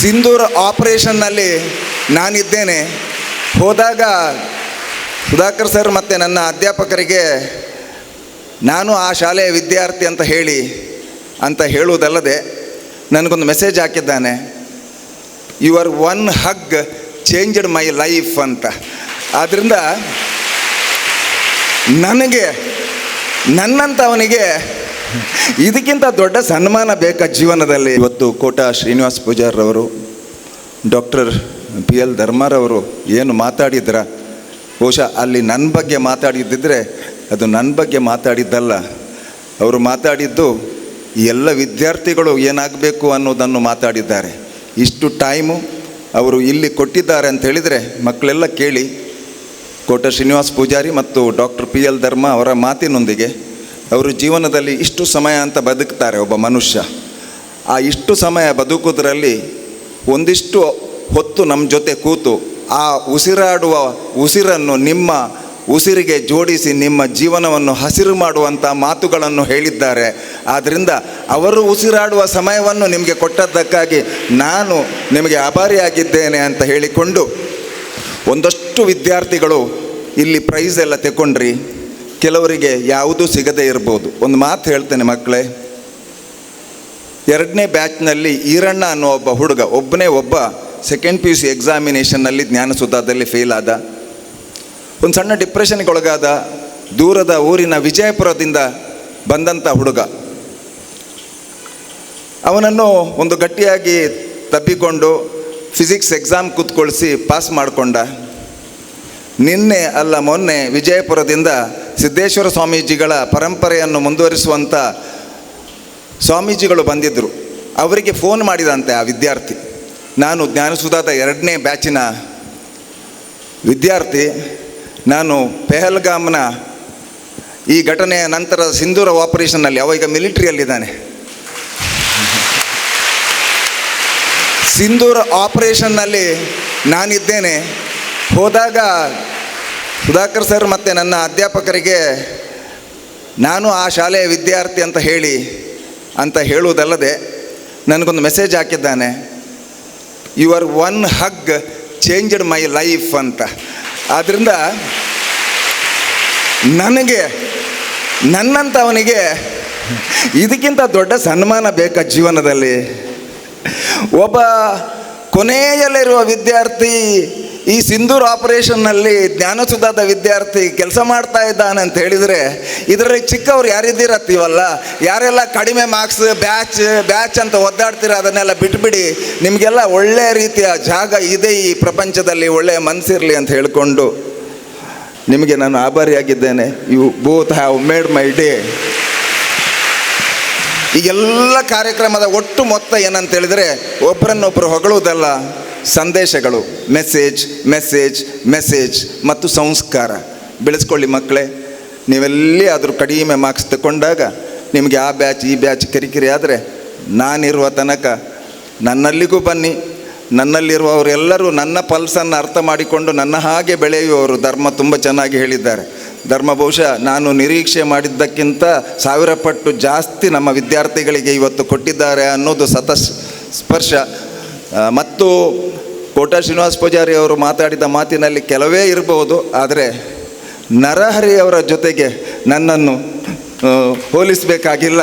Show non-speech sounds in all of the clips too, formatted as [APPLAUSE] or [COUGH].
ಸಿಂಧೂರ್ ಆಪರೇಷನ್ನಲ್ಲಿ ನಾನಿದ್ದೇನೆ. ಹೋದಾಗ ಸುಧಾಕರ್ ಸರ್ ಮತ್ತು ನನ್ನ ಅಧ್ಯಾಪಕರಿಗೆ, ನಾನು ಆ ಶಾಲೆಯ ವಿದ್ಯಾರ್ಥಿ ಅಂತ ಹೇಳಿ, ಅಂತ ಹೇಳುವುದಲ್ಲದೆ ನನಗೊಂದು ಮೆಸೇಜ್ ಹಾಕಿದ್ದಾನೆ. Your one hug changed my life ಅಂತ. ಆದ್ದರಿಂದ ನನಗೆ ನನ್ನಂಥವನಿಗೆ [LAUGHS] ಇದಕ್ಕಿಂತ ದೊಡ್ಡ ಸನ್ಮಾನ ಬೇಕಾ ಜೀವನದಲ್ಲಿ? ಇವತ್ತು ಕೋಟ ಶ್ರೀನಿವಾಸ್ ಪೂಜಾರವರು ಡಾಕ್ಟರ್ ಪಿ ಎಲ್ ಧರ್ಮಾರವರು ಏನು ಮಾತಾಡಿದ್ರ? ಬಹುಶಃ ಅಲ್ಲಿ ನನ್ನ ಬಗ್ಗೆ ಮಾತಾಡಿದ್ದಿದ್ರೆ ಅದು ನನ್ನ ಬಗ್ಗೆ ಮಾತಾಡಿದ್ದಲ್ಲ. ಅವರು ಮಾತಾಡಿದ್ದು ಎಲ್ಲ ವಿದ್ಯಾರ್ಥಿಗಳು ಏನಾಗಬೇಕು ಅನ್ನೋದನ್ನು ಮಾತಾಡಿದ್ದಾರೆ. ಇಷ್ಟು ಟೈಮು ಅವರು ಇಲ್ಲಿ ಕೊಟ್ಟಿದ್ದಾರೆ ಅಂತ ಹೇಳಿದರೆ ಮಕ್ಕಳೆಲ್ಲ ಕೇಳಿ, ಕೋಟ ಶ್ರೀನಿವಾಸ್ ಪೂಜಾರಿ ಮತ್ತು ಡಾಕ್ಟರ್ ಪಿ ಎಲ್ ಧರ್ಮ ಅವರ ಮಾತಿನೊಂದಿಗೆ ಅವರು ಜೀವನದಲ್ಲಿ ಇಷ್ಟು ಸಮಯ ಅಂತ ಬದುಕ್ತಾರೆ ಒಬ್ಬ ಮನುಷ್ಯ. ಆ ಇಷ್ಟು ಸಮಯ ಬದುಕುದರಲ್ಲಿ ಒಂದಿಷ್ಟು ಹೊತ್ತು ನಮ್ಮ ಜೊತೆ ಕೂತು, ಆ ಉಸಿರಾಡುವ ಉಸಿರನ್ನು ನಿಮ್ಮ ಉಸಿರಿಗೆ ಜೋಡಿಸಿ ನಿಮ್ಮ ಜೀವನವನ್ನು ಹಸಿರು ಮಾಡುವಂಥ ಮಾತುಗಳನ್ನು ಹೇಳಿದ್ದಾರೆ. ಆದ್ದರಿಂದ ಅವರು ಉಸಿರಾಡುವ ಸಮಯವನ್ನು ನಿಮಗೆ ಕೊಟ್ಟದ್ದಕ್ಕಾಗಿ ನಾನು ನಿಮಗೆ ಆಭಾರಿಯಾಗಿದ್ದೇನೆ ಅಂತ ಹೇಳಿಕೊಂಡು ಒಂದಷ್ಟು ವಿದ್ಯಾರ್ಥಿಗಳು ಇಲ್ಲಿ ಪ್ರೈಸ್ ಎಲ್ಲ ತೆಕೊಂಡ್ರಿ. ಕೆಲವರಿಗೆ ಯಾವುದೂ ಸಿಗದೇ ಇರ್ಬೋದು. ಒಂದು ಮಾತು ಹೇಳ್ತೇನೆ ಮಕ್ಕಳೇ. ಎರಡನೇ ಬ್ಯಾಚ್ನಲ್ಲಿ ಈರಣ್ಣ ಅನ್ನೋ ಒಬ್ಬ ಹುಡುಗ, ಒಬ್ಬನೇ ಒಬ್ಬ ಸೆಕೆಂಡ್ ಪಿ ಯು ಸಿ ಎಕ್ಸಾಮಿನೇಷನ್ನಲ್ಲಿ ಜ್ಞಾನಸುಧಾದಲ್ಲಿ ಫೇಲ್ ಆದ. ಒಂದು ಸಣ್ಣ ಡಿಪ್ರೆಷನ್ಗೆ ಒಳಗಾದ ದೂರದ ಊರಿನ ವಿಜಯಪುರದಿಂದ ಬಂದಂಥ ಹುಡುಗ. ಅವನನ್ನು ಒಂದು ಗಟ್ಟಿಯಾಗಿ ತಬ್ಬಿಕೊಂಡು ಫಿಸಿಕ್ಸ್ ಎಕ್ಸಾಮ್ ಕೂತ್ಕೊಳಿಸಿ ಪಾಸ್ ಮಾಡಿಕೊಂಡ. ನಿನ್ನೆ ಅಲ್ಲ ಮೊನ್ನೆ ವಿಜಯಪುರದಿಂದ ಸಿದ್ದೇಶ್ವರ ಸ್ವಾಮೀಜಿಗಳ ಪರಂಪರೆಯನ್ನು ಮುಂದುವರಿಸುವಂಥ ಸ್ವಾಮೀಜಿಗಳು ಬಂದಿದ್ದರು ಅವರಿಗೆ ಫೋನ್ ಮಾಡಿದಂತೆ ಆ ವಿದ್ಯಾರ್ಥಿ. ನಾನು ಜ್ಞಾನಸುಧಾದ ಎರಡನೇ ಬ್ಯಾಚಿನ ವಿದ್ಯಾರ್ಥಿ. ನಾನು ಪೆಹಲ್ಗಾಮ್ನ ಈ ಘಟನೆಯ ನಂತರ ಸಿಂಧೂರ ಆಪರೇಷನ್ನಲ್ಲಿ ಅವ ಈಗ ಮಿಲಿಟ್ರಿಯಲ್ಲಿದ್ದಾನೆ ಸಿಂಧೂರ ಆಪರೇಷನ್ನಲ್ಲಿ ನಾನಿದ್ದೇನೆ. ಹೋದಾಗ ಸುಧಾಕರ್ ಸರ್ ಮತ್ತು ನನ್ನ ಅಧ್ಯಾಪಕರಿಗೆ ನಾನು ಆ ಶಾಲೆಯ ವಿದ್ಯಾರ್ಥಿ ಅಂತ ಹೇಳಿ ಅಂತ ಹೇಳುವುದಲ್ಲದೆ ನನಗೊಂದು ಮೆಸೇಜ್ ಹಾಕಿದ್ದಾನೆ. Your one hug changed my life ಅಂತ. ಆದ್ದರಿಂದ ನನಗೆ ನನ್ನಂಥವನಿಗೆ ಇದಕ್ಕಿಂತ ದೊಡ್ಡ ಸನ್ಮಾನ ಬೇಕಾ ಜೀವನದಲ್ಲಿ? ಒಬ್ಬ ಕೊನೆಯಲ್ಲಿರುವ ವಿದ್ಯಾರ್ಥಿ ಈ ಸಿಂಧೂರ್ ಆಪರೇಷನ್ನಲ್ಲಿ ಜ್ಞಾನಸುಧಾದ ವಿದ್ಯಾರ್ಥಿ ಕೆಲಸ ಮಾಡ್ತಾ ಇದ್ದಾನೆ ಅಂತ ಹೇಳಿದರೆ, ಇದರಲ್ಲಿ ಚಿಕ್ಕವ್ರು ಯಾರಿದ್ದೀರತ್ತೀವಲ್ಲ? ಯಾರೆಲ್ಲ ಕಡಿಮೆ ಮಾರ್ಕ್ಸ್ ಬ್ಯಾಚ್ ಬ್ಯಾಚ್ ಅಂತ ಒದ್ದಾಡ್ತೀರ ಅದನ್ನೆಲ್ಲ ಬಿಟ್ಬಿಡಿ. ನಿಮಗೆಲ್ಲ ಒಳ್ಳೆಯ ರೀತಿಯ ಜಾಗ ಇದೆ ಈ ಪ್ರಪಂಚದಲ್ಲಿ ಒಳ್ಳೆಯ ಮನಸ್ಸಿರಲಿ ಅಂತ ಹೇಳಿಕೊಂಡು ನಿಮಗೆ ನಾನು ಆಭಾರಿಯಾಗಿದ್ದೇನೆ. You both have made my day ಈಗೆಲ್ಲ ಕಾರ್ಯಕ್ರಮದ ಒಟ್ಟು ಮೊತ್ತ ಏನಂತೇಳಿದರೆ ಒಬ್ಬರನ್ನೊಬ್ಬರು ಹೊಗಳುವುದಲ್ಲ. ಸಂದೇಶಗಳು ಮೆಸೇಜ್ ಮೆಸೇಜ್ ಮೆಸೇಜ್ ಮತ್ತು ಸಂಸ್ಕಾರ. ಬೆಳೆಸ್ಕೊಳ್ಳಿ ಮಕ್ಕಳೇ ನೀವೆಲ್ಲಿ ಆದರೂ ಕಡಿಮೆ ಮಾರ್ಕ್ಸ್ ತಗೊಂಡಾಗ ನಿಮಗೆ ಆ ಬ್ಯಾಚ್ ಈ ಬ್ಯಾಚ್ ಕಿರಿಕಿರಿ ಆದರೆ ನಾನಿರುವ ತನಕ ನನ್ನಲ್ಲಿಗೂ ಬನ್ನಿ. ನನ್ನಲ್ಲಿರುವವರೆಲ್ಲರೂ ನನ್ನ ಪಲ್ಸನ್ನು ಅರ್ಥ ಮಾಡಿಕೊಂಡು ನನ್ನ ಹಾಗೆ ಬೆಳೆಯುವವರು ಧರ್ಮ ತುಂಬ ಚೆನ್ನಾಗಿ ಹೇಳಿದ್ದಾರೆ. ಧರ್ಮ ಬಹುಶಃ ನಾನು ನಿರೀಕ್ಷೆ ಮಾಡಿದ್ದಕ್ಕಿಂತ ಸಾವಿರ ಪಟ್ಟು ಜಾಸ್ತಿ ನಮ್ಮ ವಿದ್ಯಾರ್ಥಿಗಳಿಗೆ ಇವತ್ತು ಕೊಟ್ಟಿದ್ದಾರೆ ಅನ್ನೋದು ಸತ ಸ್ಪರ್ಶ. ಮತ್ತು ಕೋಟ ಶ್ರೀನಿವಾಸ ಪೂಜಾರಿ ಅವರು ಮಾತಾಡಿದ ಮಾತಿನಲ್ಲಿ ಕೆಲವೇ ಇರಬಹುದು, ಆದರೆ ನರಹರಿ ಅವರ ಜೊತೆಗೆ ನನ್ನನ್ನು ಹೋಲಿಸಬೇಕಾಗಿಲ್ಲ.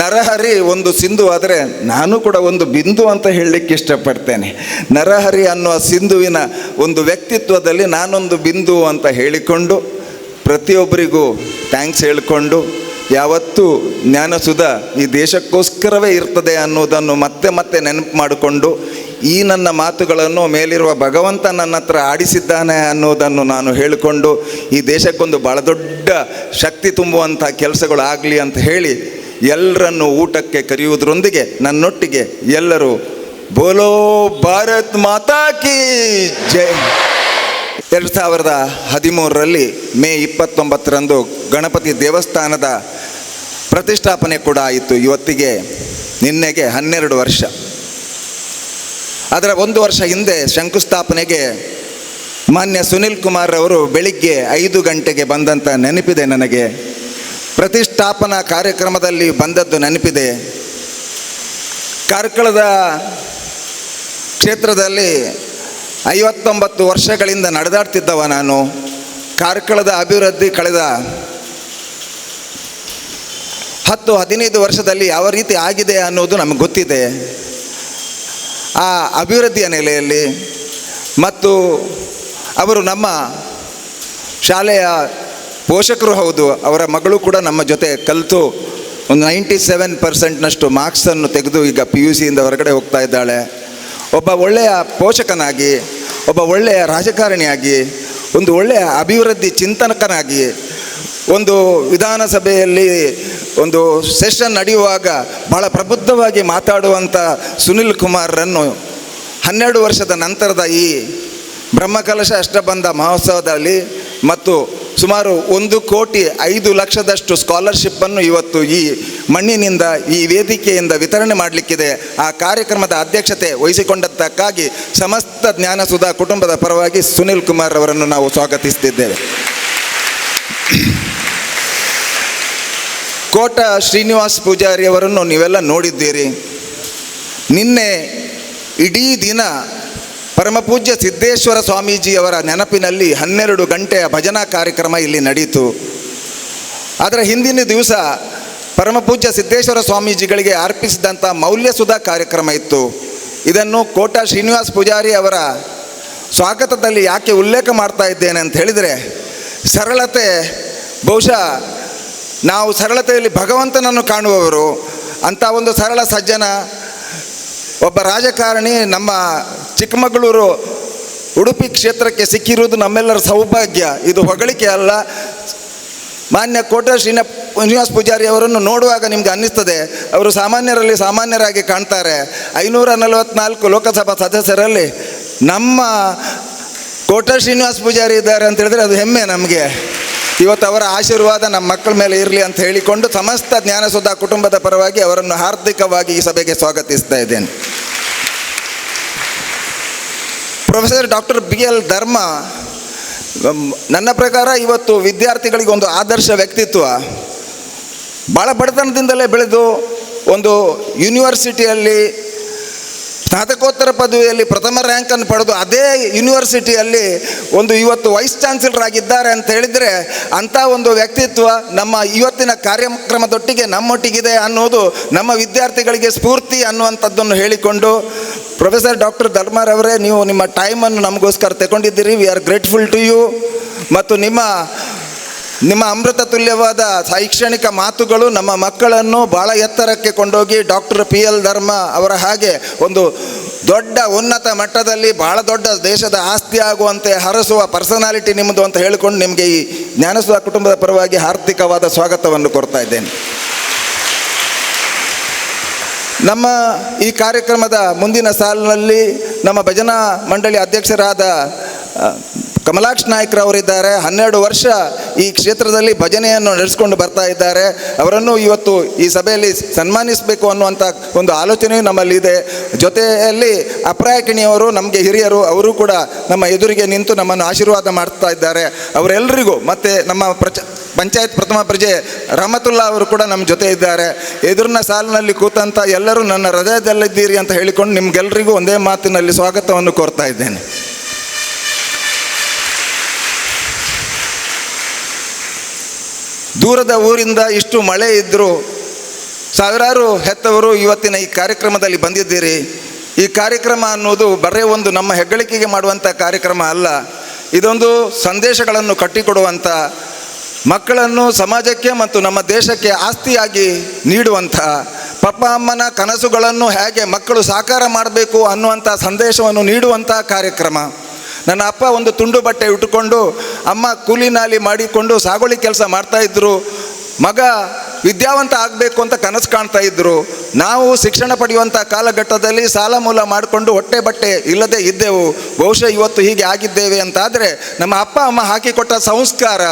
ನರಹರಿ ಒಂದು ಸಿಂಧು, ಆದರೆ ನಾನು ಕೂಡ ಒಂದು ಬಿಂದು ಅಂತ ಹೇಳಲಿಕ್ಕೆ ಇಷ್ಟಪಡ್ತೇನೆ. ನರಹರಿ ಅನ್ನುವ ಸಿಂಧುವಿನ ಒಂದು ವ್ಯಕ್ತಿತ್ವದಲ್ಲಿ ನಾನೊಂದು ಬಿಂದು ಅಂತ ಹೇಳಿಕೊಂಡು, ಪ್ರತಿಯೊಬ್ಬರಿಗೂ ಥ್ಯಾಂಕ್ಸ್ ಹೇಳಿಕೊಂಡು ಯಾವತ್ತೂ ಜ್ಞಾನಸುಧ ಈ ದೇಶಕ್ಕೋಸ್ಕರವೇ ಇರ್ತದೆ ಅನ್ನೋದನ್ನು ಮತ್ತೆ ಮತ್ತೆ ನೆನಪು ಮಾಡಿಕೊಂಡು ಈ ನನ್ನ ಮಾತುಗಳನ್ನು ಮೇಲಿರುವ ಭಗವಂತ ನನ್ನ ಹತ್ರ ಆಡಿಸಿದ್ದಾನೆ ಅನ್ನೋದನ್ನು ನಾನು ಹೇಳಿಕೊಂಡು ಈ ದೇಶಕ್ಕೊಂದು ಭಾಳ ದೊಡ್ಡ ಶಕ್ತಿ ತುಂಬುವಂಥ ಕೆಲಸಗಳು ಆಗಲಿ ಅಂತ ಹೇಳಿ ಎಲ್ಲರನ್ನು ಊಟಕ್ಕೆ ಕರೆಯುವುದರೊಂದಿಗೆ ನನ್ನೊಟ್ಟಿಗೆ ಎಲ್ಲರೂ ಬೋಲೋ ಭಾರತ್ ಮಾತಾ ಕೀ ಜೈ. ಎರಡು ಸಾವಿರದ ಹದಿಮೂರರಲ್ಲಿ ಮೇ ಇಪ್ಪತ್ತೊಂಬತ್ತರಂದು ಗಣಪತಿ ದೇವಸ್ಥಾನದ ಪ್ರತಿಷ್ಠಾಪನೆ ಕೂಡ ಆಯಿತು. ಇವತ್ತಿಗೆ ನಿನ್ನೆಗೆ ಹನ್ನೆರಡು ವರ್ಷ. ಅದರ ಒಂದು ವರ್ಷ ಹಿಂದೆ ಶಂಕುಸ್ಥಾಪನೆಗೆ ಮಾನ್ಯ ಸುನಿಲ್ ಕುಮಾರ್ ಅವರು ಬೆಳಿಗ್ಗೆ ಐದು ಗಂಟೆಗೆ ಬಂದಂಥ ನೆನಪಿದೆ ನನಗೆ. ಪ್ರತಿಷ್ಠಾಪನಾ ಕಾರ್ಯಕ್ರಮದಲ್ಲಿ ಬಂದದ್ದು ನೆನಪಿದೆ. ಕಾರ್ಕಳದ ಕ್ಷೇತ್ರದಲ್ಲಿ ಐವತ್ತೊಂಬತ್ತು ವರ್ಷಗಳಿಂದ ನಡೆದಾಡ್ತಿದ್ದವ ನಾನು. ಕಾರ್ಕಳದ ಅಭಿವೃದ್ಧಿ ಕಳೆದ ಹತ್ತು, ಹದಿನೈದು ವರ್ಷದಲ್ಲಿ ಯಾವ ರೀತಿ ಆಗಿದೆ ಅನ್ನೋದು ನಮಗೆ ಗೊತ್ತಿದೆ. ಆ ಅಭಿವೃದ್ಧಿಯ ನೆಲೆಯಲ್ಲಿ ಮತ್ತು ಅವರು ನಮ್ಮ ಶಾಲೆಯ ಪೋಷಕರು ಹೌದು, ಅವರ ಮಗಳು ಕೂಡ ನಮ್ಮ ಜೊತೆ ಕಲಿತು ಒಂದು ನೈಂಟಿ ಸೆವೆನ್ ಪರ್ಸೆಂಟ್ನಷ್ಟು ಮಾರ್ಕ್ಸನ್ನು ತೆಗೆದು ಈಗ ಪಿ ಯು ಸಿಯಿಂದ ಹೊರಗಡೆ ಹೋಗ್ತಾ ಇದ್ದಾಳೆ. ಒಬ್ಬ ಒಳ್ಳೆಯ ಪೋಷಕನಾಗಿ, ಒಬ್ಬ ಒಳ್ಳೆಯ ರಾಜಕಾರಣಿಯಾಗಿ, ಒಂದು ಒಳ್ಳೆಯ ಅಭಿವೃದ್ಧಿ ಚಿಂತನಕನಾಗಿ ಒಂದು ವಿಧಾನಸಭೆಯಲ್ಲಿ ಒಂದು ಸೆಷನ್ ನಡೆಯುವಾಗ ಬಹಳ ಪ್ರಬುದ್ಧವಾಗಿ ಮಾತಾಡುವಂಥ ಸುನಿಲ್ ಕುಮಾರ್ರನ್ನು ಹನ್ನೆರಡು ವರ್ಷದ ನಂತರದ ಈ ಬ್ರಹ್ಮಕಲಶ ಅಷ್ಟಬಂಧ ಮಹೋತ್ಸವದಲ್ಲಿ ಮತ್ತು ಸುಮಾರು ಒಂದು ಕೋಟಿ ಐದು ಲಕ್ಷದಷ್ಟು ಸ್ಕಾಲರ್ಶಿಪ್ಪನ್ನು ಇವತ್ತು ಈ ಮಣ್ಣಿನಿಂದ, ಈ ವೇದಿಕೆಯಿಂದ ವಿತರಣೆ ಮಾಡಲಿಕ್ಕಿದೆ. ಆ ಕಾರ್ಯಕ್ರಮದ ಅಧ್ಯಕ್ಷತೆ ವಹಿಸಿಕೊಂಡದ್ದಕ್ಕಾಗಿ ಸಮಸ್ತ ಜ್ಞಾನಸುಧ ಕುಟುಂಬದ ಪರವಾಗಿ ಸುನಿಲ್ ಕುಮಾರ್ ಅವರನ್ನು ನಾವು ಸ್ವಾಗತಿಸುತ್ತಿದ್ದೇವೆ. ಕೋಟ ಶ್ರೀನಿವಾಸ್ ಪೂಜಾರಿ ಅವರನ್ನು ನೀವೆಲ್ಲ ನೋಡಿದ್ದೀರಿ. ನಿನ್ನೆ ಇಡೀ ದಿನ ಪರಮಪೂಜ್ಯ ಸಿದ್ದೇಶ್ವರ ಸ್ವಾಮೀಜಿಯವರ ನೆನಪಿನಲ್ಲಿ ಹನ್ನೆರಡು ಗಂಟೆಯ ಭಜನಾ ಕಾರ್ಯಕ್ರಮ ಇಲ್ಲಿ ನಡೆಯಿತು ಅದರ ಹಿಂದಿನ ದಿವಸ ಪರಮಪೂಜ್ಯ ಸಿದ್ದೇಶ್ವರ ಸ್ವಾಮೀಜಿಗಳಿಗೆ ಅರ್ಪಿಸಿದಂಥ ಮೌಲ್ಯ ಸುಧಾ ಕಾರ್ಯಕ್ರಮ ಇತ್ತು. ಇದನ್ನು ಕೋಟ ಶ್ರೀನಿವಾಸ್ ಪೂಜಾರಿ ಅವರ ಸ್ವಾಗತದಲ್ಲಿ ಯಾಕೆ ಉಲ್ಲೇಖ ಮಾಡ್ತಾ ಇದ್ದೇನೆ ಅಂತ ಹೇಳಿದರೆ, ಸರಳತೆ, ಬಹುಶಃ ನಾವು ಸರಳತೆಯಲ್ಲಿ ಭಗವಂತನನ್ನು ಕಾಣುವವರು, ಅಂಥ ಒಂದು ಸರಳ ಸಜ್ಜನ, ಒಬ್ಬ ರಾಜಕಾರಣಿ ನಮ್ಮ ಚಿಕ್ಕಮಗಳೂರು, ಉಡುಪಿ ಕ್ಷೇತ್ರಕ್ಕೆ ಸಿಕ್ಕಿರುವುದು ನಮ್ಮೆಲ್ಲರ ಸೌಭಾಗ್ಯ. ಇದು ಹೊಗಳಿಕೆ ಅಲ್ಲ. ಮಾನ್ಯ ಕೋಟ ಶ್ರೀನ ಶ್ರೀನಿವಾಸ್ ಪೂಜಾರಿ ಅವರನ್ನು ನೋಡುವಾಗ ನಿಮ್ಗೆ ಅನ್ನಿಸ್ತದೆ. ಅವರು ಸಾಮಾನ್ಯರಲ್ಲಿ ಸಾಮಾನ್ಯರಾಗಿ ಕಾಣ್ತಾರೆ. ಐನೂರ ನಲವತ್ನಾಲ್ಕು ಲೋಕಸಭಾ ಸದಸ್ಯರಲ್ಲಿ ನಮ್ಮ ಕೋಟ ಶ್ರೀನಿವಾಸ್ ಪೂಜಾರಿ ಇದ್ದಾರೆ ಅಂತ ಹೇಳಿದ್ರೆ ಅದು ಹೆಮ್ಮೆ ನಮಗೆ. ಇವತ್ತು ಅವರ ಆಶೀರ್ವಾದ ನಮ್ಮ ಮಕ್ಕಳ ಮೇಲೆ ಇರಲಿ ಅಂತ ಹೇಳಿಕೊಂಡು ಸಮಸ್ತ ಜ್ಞಾನಸುಧಾ ಕುಟುಂಬದ ಪರವಾಗಿ ಅವರನ್ನು ಹಾರ್ದಿಕವಾಗಿ ಈ ಸಭೆಗೆ ಸ್ವಾಗತಿಸ್ತಾ ಇದ್ದೇನೆ. ಪ್ರೊಫೆಸರ್ ಡಾಕ್ಟರ್ ಬಿ ಎಲ್ ಧರ್ಮ ನನ್ನ ಪ್ರಕಾರ ಇವತ್ತು ವಿದ್ಯಾರ್ಥಿಗಳಿಗೆ ಒಂದು ಆದರ್ಶ ವ್ಯಕ್ತಿತ್ವ. ಭಾಳ ಬಡತನದಿಂದಲೇ ಬೆಳೆದು ಒಂದು ಯೂನಿವರ್ಸಿಟಿಯಲ್ಲಿ, ಸ್ನಾತಕೋತ್ತರ ಪದವಿಯಲ್ಲಿ ಪ್ರಥಮ ರ್ಯಾಂಕನ್ನು ಪಡೆದು ಅದೇ ಯೂನಿವರ್ಸಿಟಿಯಲ್ಲಿ ಒಂದು ಇವತ್ತು ವೈಸ್ ಚಾನ್ಸಲರ್ ಆಗಿದ್ದಾರೆ ಅಂತ ಹೇಳಿದರೆ ಅಂಥ ಒಂದು ವ್ಯಕ್ತಿತ್ವ ನಮ್ಮ ಇವತ್ತಿನ ಕಾರ್ಯಕ್ರಮದೊಟ್ಟಿಗೆ ನಮ್ಮೊಟ್ಟಿಗಿದೆ ಅನ್ನೋದು ನಮ್ಮ ವಿದ್ಯಾರ್ಥಿಗಳಿಗೆ ಸ್ಫೂರ್ತಿ ಅನ್ನುವಂಥದ್ದನ್ನು ಹೇಳಿಕೊಂಡು ಪ್ರೊಫೆಸರ್ ಡಾಕ್ಟರ್ ಧರ್ಮಾರ್ ಅವರೇ, ನೀವು ನಿಮ್ಮ ಟೈಮನ್ನು ನಮಗೋಸ್ಕರ ತಗೊಂಡಿದ್ದೀರಿ. We are grateful to you ಮತ್ತು ನಿಮ್ಮ ನಿಮ್ಮ ಅಮೃತ ತುಲ್ಯವಾದ ಶೈಕ್ಷಣಿಕ ಮಾತುಗಳು ನಮ್ಮ ಮಕ್ಕಳನ್ನು ಭಾಳ ಎತ್ತರಕ್ಕೆ ಕೊಂಡೋಗಿ ಡಾಕ್ಟರ್ ಪಿ ಎಲ್ ಧರ್ಮ ಅವರ ಹಾಗೆ ಒಂದು ದೊಡ್ಡ ಉನ್ನತ ಮಟ್ಟದಲ್ಲಿ ಭಾಳ ದೊಡ್ಡ ದೇಶದ ಆಸ್ತಿ ಆಗುವಂತೆ ಹರಸುವ ಪರ್ಸನಾಲಿಟಿ ನಿಮ್ಮದು ಅಂತ ಹೇಳಿಕೊಂಡು ನಿಮಗೆ ಈ ಜ್ಞಾನಸುಧ ಕುಟುಂಬದ ಪರವಾಗಿ ಆರ್ಥಿಕವಾದ ಸ್ವಾಗತವನ್ನು ಕೊಡ್ತಾ ಇದ್ದೇನೆ. ನಮ್ಮ ಈ ಕಾರ್ಯಕ್ರಮದ ಮುಂದಿನ ಸಾಲಿನಲ್ಲಿ ನಮ್ಮ ಭಜನಾ ಮಂಡಳಿ ಅಧ್ಯಕ್ಷರಾದ ಕಮಲಾಕ್ಷ ನಾಯ್ಕರವರಿದ್ದಾರೆ ಹನ್ನೆರಡು ವರ್ಷ ಈ ಕ್ಷೇತ್ರದಲ್ಲಿ ಭಜನೆಯನ್ನು ನಡೆಸಿಕೊಂಡು ಬರ್ತಾ ಇದ್ದಾರೆ. ಅವರನ್ನು ಇವತ್ತು ಈ ಸಭೆಯಲ್ಲಿ ಸನ್ಮಾನಿಸಬೇಕು ಅನ್ನುವಂಥ ಒಂದು ಆಲೋಚನೆಯೂ ನಮ್ಮಲ್ಲಿದೆ ಜೊತೆಯಲ್ಲಿ ಅಪ್ರಾಯಕಿಣಿಯವರು, ನಮಗೆ ಹಿರಿಯರು, ಅವರು ಕೂಡ ನಮ್ಮ ಎದುರಿಗೆ ನಿಂತು ನಮ್ಮನ್ನು ಆಶೀರ್ವಾದ ಮಾಡ್ತಾ ಇದ್ದಾರೆ. ಅವರೆಲ್ಲರಿಗೂ ಮತ್ತು ನಮ್ಮ ಪ್ರಚ, ಪಂಚಾಯತ್ ಪ್ರಥಮ ಪ್ರಜೆ ರಹಮತುಲ್ಲಾ ಅವರು ಕೂಡ ನಮ್ಮ ಜೊತೆ ಇದ್ದಾರೆ. ಎದುರಿನ ಸಾಲಿನಲ್ಲಿ ಕೂತಂಥ ಎಲ್ಲರೂ ನನ್ನ ಹೃದಯದಲ್ಲಿದ್ದೀರಿ ಅಂತ ಹೇಳಿಕೊಂಡು ನಿಮ್ಗೆಲ್ರಿಗೂ ಒಂದೇ ಮಾತಿನಲ್ಲಿ ಸ್ವಾಗತವನ್ನು ಕೋರ್ತಾ ಇದ್ದೇನೆ. ದೂರದ ಊರಿಂದ ಇಷ್ಟು ಮಳೆ ಇದ್ದರೂ ಸಾವಿರಾರು ಹೆತ್ತವರು ಇವತ್ತಿನ ಈ ಕಾರ್ಯಕ್ರಮದಲ್ಲಿ ಬಂದಿದ್ದೀರಿ. ಈ ಕಾರ್ಯಕ್ರಮ ಅನ್ನೋದು ಬರೇ ಒಂದು ನಮ್ಮ ಹೆಗ್ಗಳಿಕೆಗೆ ಮಾಡುವಂಥ ಕಾರ್ಯಕ್ರಮ ಅಲ್ಲ. ಇದೊಂದು ಸಂದೇಶಗಳನ್ನು ಕಟ್ಟಿಕೊಡುವಂಥ ಮಕ್ಕಳನ್ನು ಸಮಾಜಕ್ಕೆ ಮತ್ತು ನಮ್ಮ ದೇಶಕ್ಕೆ ಆಸ್ತಿಯಾಗಿ ನೀಡುವಂಥ ಪಪ್ಪ ಅಮ್ಮನ ಕನಸುಗಳನ್ನು ಹೇಗೆ ಮಕ್ಕಳು ಸಾಕಾರ ಮಾಡಬೇಕು ಅನ್ನುವಂಥ ಸಂದೇಶವನ್ನು ನೀಡುವಂಥ ಕಾರ್ಯಕ್ರಮ. ನನ್ನ ಅಪ್ಪ ಒಂದು ತುಂಡು ಬಟ್ಟೆ ಇಟ್ಟುಕೊಂಡು ಅಮ್ಮ ಕೂಲಿ ನಾಲಿ ಮಾಡಿಕೊಂಡು ಸಾಗುವಳಿ ಕೆಲಸ ಮಾಡ್ತಾಯಿದ್ರು ಮಗ ವಿದ್ಯಾವಂತ ಆಗಬೇಕು ಅಂತ ಕನಸು ಕಾಣ್ತಾ ಇದ್ದರು ನಾವು ಶಿಕ್ಷಣ ಪಡೆಯುವಂಥ ಕಾಲಘಟ್ಟದಲ್ಲಿ ಸಾಲ ಮೂಲ ಮಾಡಿಕೊಂಡು ಹೊಟ್ಟೆ ಬಟ್ಟೆ ಇಲ್ಲದೆ ಇದ್ದೆವು. ಬಹುಶಃ ಇವತ್ತು ಹೀಗೆ ಆಗಿದ್ದೇವೆ ಅಂತಾದರೆ ನಮ್ಮ ಅಪ್ಪ, ಅಮ್ಮ ಹಾಕಿಕೊಟ್ಟ ಸಂಸ್ಕಾರ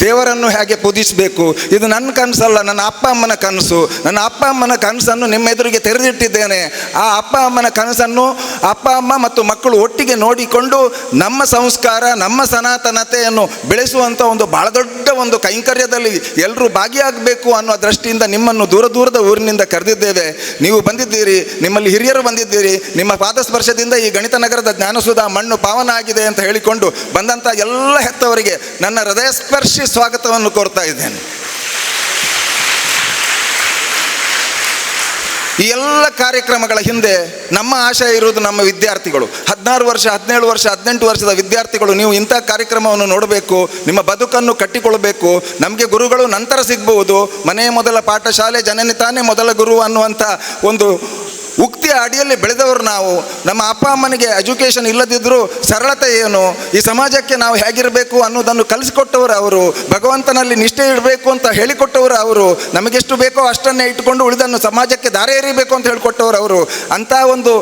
ದೇವರನ್ನು ಹೇಗೆ ಪೂಜಿಸಬೇಕು? ಇದು ನನ್ನ ಕನಸಲ್ಲ, ನನ್ನ ಅಪ್ಪ ಅಮ್ಮನ ಕನಸು. ನನ್ನ ಅಪ್ಪ ಅಮ್ಮನ ಕನಸನ್ನು ನಿಮ್ಮ ಎದುರಿಗೆ ತೆರೆದಿಟ್ಟಿದ್ದೇನೆ. ಆ ಅಪ್ಪ ಅಮ್ಮನ ಕನಸನ್ನು ಅಪ್ಪ, ಅಮ್ಮ ಮತ್ತು ಮಕ್ಕಳು ಒಟ್ಟಿಗೆ ನೋಡಿಕೊಂಡು ನಮ್ಮ ಸಂಸ್ಕಾರ, ನಮ್ಮ ಸನಾತನತೆಯನ್ನು ಬೆಳೆಸುವಂಥ ಒಂದು ಬಹಳ ದೊಡ್ಡ ಒಂದು ಕೈಂಕರ್ಯದಲ್ಲಿ ಎಲ್ಲರೂ ಭಾಗಿಯಾಗಬೇಕು ಅನ್ನೋ ದೃಷ್ಟಿಯಿಂದ ನಿಮ್ಮನ್ನು ದೂರ ದೂರದ ಊರಿನಿಂದ ಕರೆದಿದ್ದೇವೆ. ನೀವು ಬಂದಿದ್ದೀರಿ, ನಿಮ್ಮಲ್ಲಿ ಹಿರಿಯರು ಬಂದಿದ್ದೀರಿ, ನಿಮ್ಮ ಪಾದಸ್ಪರ್ಶದಿಂದ ಈ ಗಣಿತ ನಗರದ ಜ್ಞಾನಸುಧ ಮಣ್ಣು ಪಾವನ ಆಗಿದೆ ಅಂತ ಹೇಳಿಕೊಂಡು ಬಂದಂಥ ಎಲ್ಲ ಹೆತ್ತವರಿಗೆ ನನ್ನ ಹೃದಯಸ್ಪರ್ಶಿ ಸ್ವಾಗತವನ್ನು ಕೋರ್ತಾ ಇದ್ದೇನೆ. ಈ ಎಲ್ಲ ಕಾರ್ಯಕ್ರಮಗಳ ಹಿಂದೆ ನಮ್ಮ ಆಶಯ ಇರುವುದು ನಮ್ಮ ವಿದ್ಯಾರ್ಥಿಗಳು. ಹದಿನಾರು ವರ್ಷ, ಹದಿನೇಳು ವರ್ಷ, ಹದಿನೆಂಟು ವರ್ಷದ ವಿದ್ಯಾರ್ಥಿಗಳು ನೀವು ಇಂಥ ಕಾರ್ಯಕ್ರಮವನ್ನು ನೋಡಬೇಕು, ನಿಮ್ಮ ಬದುಕನ್ನು ಕಟ್ಟಿಕೊಳ್ಳಬೇಕು, ನಮಗೆ ಗುರುಗಳು ನಂತರ ಸಿಗ್ಬಹುದು, ಮನೆಯ ಮೊದಲ ಪಾಠಶಾಲೆ ಜನನಿ ತಾನೇ ಮೊದಲ ಗುರು ಅನ್ನುವಂಥ ಒಂದು ಉಕ್ತಿಯ ಅಡಿಯಲ್ಲಿ ಬೆಳೆದವರು ನಾವು, ನಮ್ಮ ಅಪ್ಪ ಅಮ್ಮನಿಗೆ ಎಜುಕೇಷನ್ ಇಲ್ಲದಿದ್ದರೂ ಸರಳತೆ ಏನು? ಈ ಸಮಾಜಕ್ಕೆ ನಾವು ಹೇಗಿರಬೇಕು ಅನ್ನೋದನ್ನು ಕಲಿಸಿಕೊಟ್ಟವರು ಅವರು, ಭಗವಂತನಲ್ಲಿ ನಿಷ್ಠೆ ಇಡಬೇಕು ಅಂತ ಹೇಳಿಕೊಟ್ಟವರು ಅವರು, ನಮಗೆಷ್ಟು ಬೇಕೋ ಅಷ್ಟನ್ನೇ ಇಟ್ಟುಕೊಂಡು ಉಳಿದನ್ನು ಸಮಾಜಕ್ಕೆ ದಾರಿ ಎರಿಬೇಕು ಅಂತ ಹೇಳಿಕೊಟ್ಟವರು ಅವರು. ಅಂಥ ಒಂದು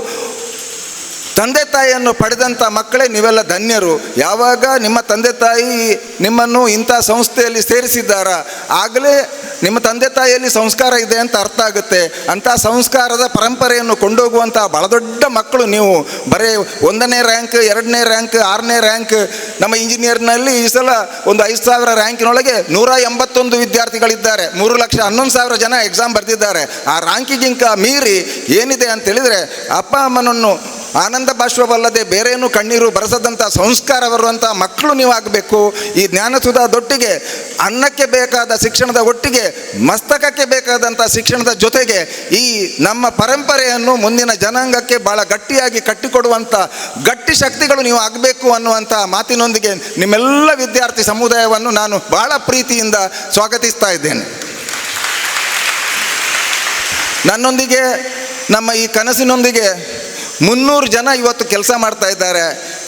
ತಂದೆ ತಾಯಿಯನ್ನು ಪಡೆದಂಥ ಮಕ್ಕಳೇ ನೀವೆಲ್ಲ ಧನ್ಯರು. ಯಾವಾಗ ನಿಮ್ಮ ತಂದೆ ತಾಯಿ ನಿಮ್ಮನ್ನು ಇಂಥ ಸಂಸ್ಥೆಯಲ್ಲಿ ಸೇರಿಸಿದ್ದಾರ? ಆಗಲೇ ನಿಮ್ಮ ತಂದೆ ತಾಯಿಯಲ್ಲಿ ಸಂಸ್ಕಾರ ಇದೆ ಅಂತ ಅರ್ಥ ಆಗುತ್ತೆ. ಅಂಥ ಸಂಸ್ಕಾರದ ಪರಂಪರೆಯನ್ನು ಕೊಂಡೋಗುವಂಥ ಬಹಳ ದೊಡ್ಡ ಮಕ್ಕಳು ನೀವು. ಬರೀ ಒಂದನೇ ರ್ಯಾಂಕ್, ಎರಡನೇ ರ್ಯಾಂಕ್, ಆರನೇ ರ್ಯಾಂಕ್, ನಮ್ಮ ಇಂಜಿನಿಯರ್ನಲ್ಲಿ ಈ ಸಲ ಒಂದು ಐದು ಸಾವಿರ ರ್ಯಾಂಕಿನೊಳಗೆ ನೂರ ಎಂಬತ್ತೊಂದು ವಿದ್ಯಾರ್ಥಿಗಳಿದ್ದಾರೆ. ಮೂರು ಲಕ್ಷ ಹನ್ನೊಂದು ಸಾವಿರ ಜನ ಎಕ್ಸಾಮ್ ಬರೆದಿದ್ದಾರೆ. ಆ ರ್ಯಾಂಕಿಗಿಂತ ಮೀರಿ ಏನಿದೆ ಅಂತೇಳಿದರೆ ಅಪ್ಪ ಅಮ್ಮನನ್ನು ಆನಂದ ಬಾಷ್ಪವಲ್ಲದೆ ಬೇರೇನು ಕಣ್ಣೀರು ಬರೆಸದಂಥ ಸಂಸ್ಕಾರ ಬರುವಂಥ ಮಕ್ಕಳು ನೀವು ಆಗಬೇಕು ಈ ಜ್ಞಾನಸುಧ ದೊಟ್ಟಿಗೆ, ಅನ್ನಕ್ಕೆ ಬೇಕಾದ ಶಿಕ್ಷಣದ ಒಟ್ಟಿಗೆ, ಮಸ್ತಕಕ್ಕೆ ಬೇಕಾದಂಥ ಶಿಕ್ಷಣದ ಜೊತೆಗೆ ಈ ನಮ್ಮ ಪರಂಪರೆಯನ್ನು ಮುಂದಿನ ಜನಾಂಗಕ್ಕೆ ಭಾಳ ಗಟ್ಟಿಯಾಗಿ ಕಟ್ಟಿಕೊಡುವಂಥ ಗಟ್ಟಿ ಶಕ್ತಿಗಳು ನೀವು ಆಗಬೇಕು ಅನ್ನುವಂಥ ಮಾತಿನೊಂದಿಗೆ ನಿಮ್ಮೆಲ್ಲ ವಿದ್ಯಾರ್ಥಿ ಸಮುದಾಯವನ್ನು ನಾನು ಭಾಳ ಪ್ರೀತಿಯಿಂದ ಸ್ವಾಗತಿಸ್ತಾ ಇದ್ದೇನೆ. ನನ್ನೊಂದಿಗೆ, ನಮ್ಮ ಈ ಕನಸಿನೊಂದಿಗೆ ಮುನ್ನೂರು ಜನ ಇವತ್ತು ಕೆಲಸ ಮಾಡ್ತಾ ಇದ್ದಾರೆ.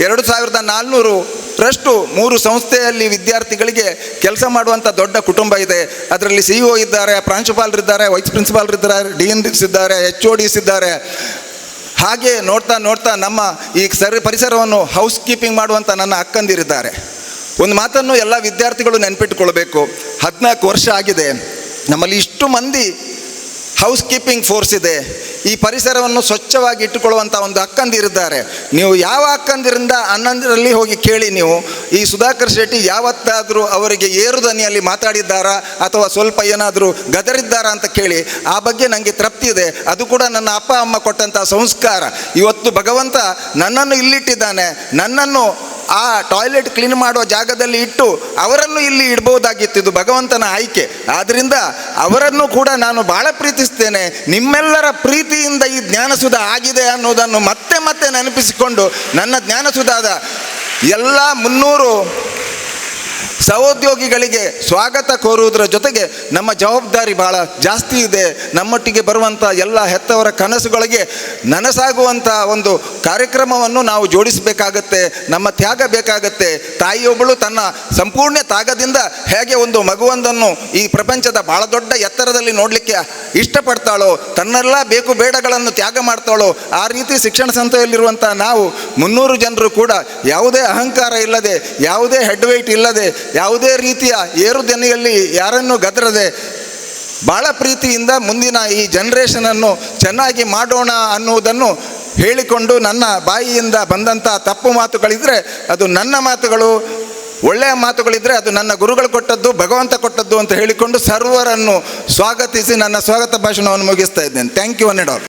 ಎರಡು ಸಾವಿರದ ನಾಲ್ನೂರು ಟ್ರಸ್ಟು ಮೂರು ಸಂಸ್ಥೆಯಲ್ಲಿ ವಿದ್ಯಾರ್ಥಿಗಳಿಗೆ ಕೆಲಸ ಮಾಡುವಂಥ ದೊಡ್ಡ ಕುಟುಂಬ ಇದೆ. ಅದರಲ್ಲಿ ಸಿ ಇ ಇದ್ದಾರೆ, ಪ್ರಾಂಶುಪಾಲರಿದ್ದಾರೆ, ವೈಸ್ ಪ್ರಿನ್ಸಿಪಾಲರಿದ್ದಾರೆ, ಡಿ ಎನ್ ಇದ್ದಾರೆ, ಎಚ್ ಒ ಡಿಸ್ ಇದ್ದಾರೆ. ಹಾಗೆ ನೋಡ್ತಾ ನೋಡ್ತಾ ನಮ್ಮ ಈ ಸರಿ ಪರಿಸರವನ್ನು ಹೌಸ್ ಕೀಪಿಂಗ್ ಮಾಡುವಂಥ ನನ್ನ ಅಕ್ಕಂದಿರಿದ್ದಾರೆ. ಒಂದು ಮಾತನ್ನು ಎಲ್ಲ ವಿದ್ಯಾರ್ಥಿಗಳು ನೆನಪಿಟ್ಟುಕೊಳ್ಬೇಕು ಹದಿನಾಲ್ಕು ವರ್ಷ ಆಗಿದೆ. ನಮ್ಮಲ್ಲಿ ಇಷ್ಟು ಮಂದಿ ಹೌಸ್ ಕೀಪಿಂಗ್ ಫೋರ್ಸ್ ಇದೆ. ಈ ಪರಿಸರವನ್ನು ಸ್ವಚ್ಛವಾಗಿ ಇಟ್ಟುಕೊಳ್ಳುವಂಥ ಒಂದು ಅಕ್ಕಂದಿರಿದ್ದಾರೆ ನೀವು ಯಾವ ಅಕ್ಕಂದಿರಿಂದ ಅಣ್ಣಂದಿರಲ್ಲಿ ಹೋಗಿ ಕೇಳಿ ನೀವು, ಈ ಸುಧಾಕರ್ ಶೆಟ್ಟಿ ಯಾವತ್ತಾದರೂ ಅವರಿಗೆ ಏರುದನಿಯಲ್ಲಿ ಮಾತಾಡಿದ್ದಾರಾ ಅಥವಾ ಸ್ವಲ್ಪ ಏನಾದರೂ ಗದರಿದ್ದಾರಾ ಅಂತ ಕೇಳಿ, ಆ ಬಗ್ಗೆ ನನಗೆ ತೃಪ್ತಿ ಇದೆ. ಅದು ಕೂಡ ನನ್ನ ಅಪ್ಪ, ಅಮ್ಮ ಕೊಟ್ಟಂಥ ಸಂಸ್ಕಾರ. ಇವತ್ತು ಭಗವಂತ ನನ್ನನ್ನು ಇಲ್ಲಿಟ್ಟಿದ್ದಾನೆ. ನನ್ನನ್ನು ಆ ಟಾಯ್ಲೆಟ್ ಕ್ಲೀನ್ ಮಾಡುವ ಜಾಗದಲ್ಲಿ ಇಟ್ಟು ಅವರನ್ನು ಇಲ್ಲಿ ಇಡಬಹುದಾಗಿತ್ತು ಇದು ಭಗವಂತನ ಆಯ್ಕೆ. ಆದ್ದರಿಂದ ಅವರನ್ನು ಕೂಡ ನಾನು ಬಹಳ ಪ್ರೀತಿಸ್ತೇನೆ. ನಿಮ್ಮೆಲ್ಲರ ಪ್ರೀತಿಯಿಂದ ಈ ಜ್ಞಾನಸುಧ ಆಗಿದೆ ಅನ್ನೋದನ್ನು ಮತ್ತೆ ಮತ್ತೆ ನೆನಪಿಸಿಕೊಂಡು ನನ್ನ ಜ್ಞಾನಸುಧಾದ ಎಲ್ಲ ಮುನ್ನೂರು ಸಹೋದ್ಯೋಗಿಗಳಿಗೆ ಸ್ವಾಗತ ಕೋರುವುದರ ಜೊತೆಗೆ ನಮ್ಮ ಜವಾಬ್ದಾರಿ ಬಹಳ ಜಾಸ್ತಿ ಇದೆ. ನಮ್ಮೊಟ್ಟಿಗೆ ಬರುವಂಥ ಎಲ್ಲ ಹೆತ್ತವರ ಕನಸುಗಳಿಗೆ ನನಸಾಗುವಂಥ ಒಂದು ಕಾರ್ಯಕ್ರಮವನ್ನು ನಾವು ಜೋಡಿಸಬೇಕಾಗತ್ತೆ. ನಮ್ಮ ತ್ಯಾಗ ಬೇಕಾಗತ್ತೆ. ತಾಯಿಯೊಬ್ಬಳು ತನ್ನ ಸಂಪೂರ್ಣ ತ್ಯಾಗದಿಂದ ಹೇಗೆ ಒಂದು ಮಗುವೊಂದನ್ನು ಈ ಪ್ರಪಂಚದ ಬಹಳ ದೊಡ್ಡ ಎತ್ತರದಲ್ಲಿ ನೋಡಲಿಕ್ಕೆ ಇಷ್ಟಪಡ್ತಾಳೋ, ತನ್ನೆಲ್ಲ ಬೇಕು ಬೇಡಗಳನ್ನು ತ್ಯಾಗ ಮಾಡ್ತಾಳೋ, ಆ ರೀತಿ ಶಿಕ್ಷಣ ಸಂಸ್ಥೆಯಲ್ಲಿರುವಂಥ ನಾವು ಮುನ್ನೂರು ಜನರು ಕೂಡ ಯಾವುದೇ ಅಹಂಕಾರ ಇಲ್ಲದೆ, ಯಾವುದೇ ಹೆಡ್ ವೈಟ್ ಇಲ್ಲದೆ ಯಾವುದೇ ರೀತಿಯ ಏರುದನಿಯಲ್ಲಿ ಯಾರನ್ನು ಗದರದೆ ಭಾಳ ಪ್ರೀತಿಯಿಂದ ಮುಂದಿನ ಈ ಜನ್ರೇಷನನ್ನು ಚೆನ್ನಾಗಿ ಮಾಡೋಣ ಅನ್ನುವುದನ್ನು ಹೇಳಿಕೊಂಡು ನನ್ನ ಬಾಯಿಯಿಂದ ಬಂದಂಥ ತಪ್ಪು ಮಾತುಗಳಿದ್ರೆ ಅದು ನನ್ನ ಮಾತುಗಳು, ಒಳ್ಳೆಯ ಮಾತುಗಳಿದ್ರೆ ಅದು ನನ್ನ ಗುರುಗಳು ಕೊಟ್ಟದ್ದು, ಭಗವಂತ ಕೊಟ್ಟದ್ದು ಅಂತ ಹೇಳಿಕೊಂಡು ಸರ್ವರನ್ನು ಸ್ವಾಗತಿಸಿ ನನ್ನ ಸ್ವಾಗತ ಭಾಷಣವನ್ನು ಮುಗಿಸ್ತಾ ಇದ್ದೇನೆ. Thank you ಅನ್ನೆಡ್